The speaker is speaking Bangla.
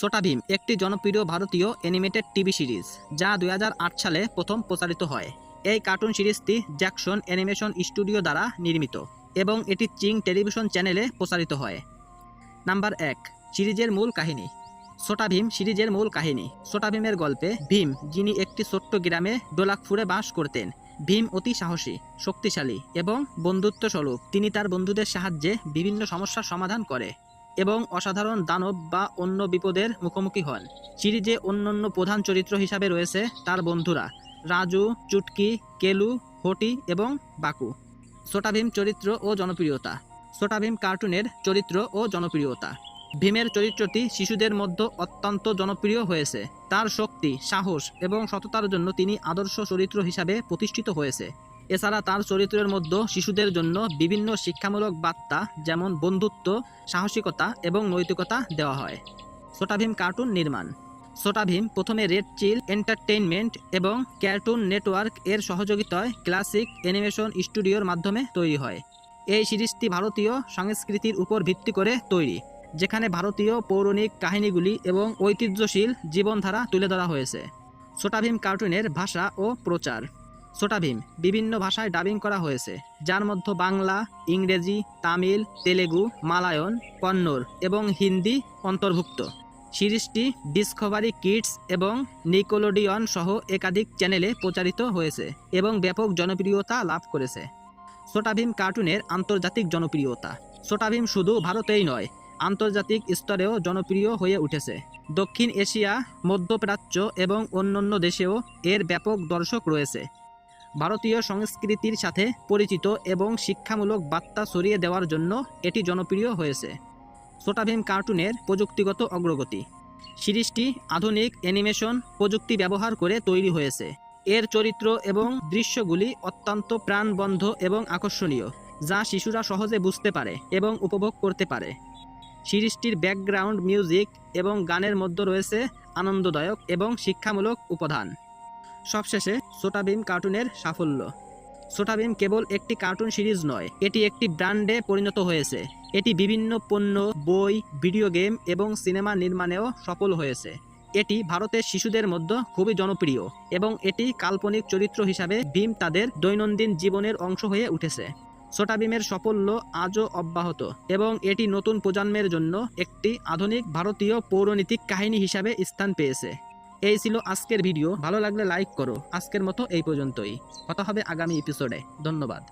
ছোটা ভীম, একটি জনপ্রিয় ভারতীয় অ্যানিমেটেড টিভি সিরিজ যা দু হাজার আট সালে প্রথম প্রচারিত হয়। এই কার্টুন সিরিজটি জ্যাকসন অ্যানিমেশন স্টুডিও দ্বারা নির্মিত এবং এটি চিং টেলিভিশন চ্যানেলে প্রচারিত হয়। নাম্বার এক, সিরিজের মূল কাহিনী। ছোটা ভীম সিরিজের মূল কাহিনী। ছোটা ভীমের গল্পে ভীম, যিনি একটি ছোট্ট গ্রামে ডোলাকফুরে বাস করতেন, ভীম অতি সাহসী, শক্তিশালী এবং বন্ধুত্ব স্বরূপ তিনি তার বন্ধুদের সাহায্যে বিভিন্ন সমস্যার সমাধান করে। এবং অসাধারণ দানব বা অন্য বিপদের মুখোমুখি হন। সিরিজে অন্যান্য প্রধান চরিত্র হিসাবে রয়েছে, তার বন্ধুরা রাজু, চুটকি, কেলু, হটি এবং বাকু। ছোটা ভীম চরিত্র ও জনপ্রিয়তা। ছোটা ভীম কার্টুনের চরিত্র ও জনপ্রিয়তা। ভীমের চরিত্রটি শিশুদের মধ্যে অত্যন্ত জনপ্রিয় হয়েছে। তার শক্তি, সাহস এবং সততার জন্য তিনি আদর্শ চরিত্র হিসাবে প্রতিষ্ঠিত হয়েছে। এছাড়া তার চরিত্রের মধ্যে শিশুদের জন্য বিভিন্ন শিক্ষামূলক বার্তা, যেমন বন্ধুত্ব, সাহসিকতা এবং নৈতিকতা দেওয়া হয়। ছোটা ভীম কার্টুন নির্মাণ। ছোটা ভীম প্রথমে রেড চিল এন্টারটেইনমেন্ট এবং কার্টুন নেটওয়ার্ক এর সহযোগিতায় ক্লাসিক অ্যানিমেশন স্টুডিওর মাধ্যমে তৈরি হয়। এই সিরিজটি ভারতীয় সংস্কৃতির উপর ভিত্তি করে তৈরি, যেখানে ভারতীয় পৌরাণিক কাহিনীগুলি এবং ঐতিহ্যশীল জীবনধারা তুলে ধরা হয়েছে। ছোটা ভীম কার্টুনের ভাষা ও প্রচার। ছোটা ভীম বিভিন্ন ভাষায় ডাবিং করা হয়েছে, যার মধ্যে বাংলা, ইংরেজি, তামিল, তেলেগু, মালায়ন, কন্নড় এবং হিন্দি অন্তর্ভুক্ত। সিরিজটি ডিসকভারি কিডস এবং নিকোলোডিয়ন সহ একাধিক চ্যানেলে প্রচারিত হয়েছে এবং ব্যাপক জনপ্রিয়তা লাভ করেছে। ছোটা ভীম কার্টুনের আন্তর্জাতিক জনপ্রিয়তা। ছোটা ভীম শুধু ভারতেই নয়, আন্তর্জাতিক স্তরেও জনপ্রিয় হয়ে উঠেছে। দক্ষিণ এশিয়া, মধ্যপ্রাচ্য এবং অন্যান্য দেশেও এর ব্যাপক দর্শক রয়েছে। ভারতীয় সংস্কৃতির সাথে পরিচিত এবং শিক্ষামূলক বার্তা ছড়িয়ে দেওয়ার জন্য এটি জনপ্রিয় হয়েছে। ছোটা ভীম কার্টুনের প্রযুক্তিগত অগ্রগতি। সিরিজটি আধুনিক অ্যানিমেশন প্রযুক্তি ব্যবহার করে তৈরি হয়েছে। এর চরিত্র এবং দৃশ্যগুলি অত্যন্ত প্রাণবন্ধ এবং আকর্ষণীয়, যা শিশুরা সহজে বুঝতে পারে এবং উপভোগ করতে পারে। সিরিজটির ব্যাকগ্রাউন্ড মিউজিক এবং গানের মধ্যে রয়েছে আনন্দদায়ক এবং শিক্ষামূলক উপাদান। সবশেষে ছোটা ভীম কার্টুনের সাফল্য। ছোটা ভীম কেবল একটি কার্টুন সিরিজ নয়, এটি একটি ব্র্যান্ডে পরিণত হয়েছে। এটি বিভিন্ন পণ্য, বই, ভিডিও গেম এবং সিনেমা নির্মাণেও সফল হয়েছে। এটি ভারতের শিশুদের মধ্যে খুবই জনপ্রিয় এবং এটি কাল্পনিক চরিত্র হিসাবে ভীম তাদের দৈনন্দিন জীবনের অংশ হয়ে উঠেছে। ছোটা ভীমের সাফল্য আজও অব্যাহত এবং এটি নতুন প্রজন্মের জন্য একটি আধুনিক ভারতীয় পৌরনীতিক কাহিনী হিসাবে স্থান পেয়েছে। এই ছিল আজকের ভিডিও। ভালো লাগলে লাইক করো। আজকের মতো এই পর্যন্তই। কথা হবে আগামী এপিসোডে ধন্যবাদ।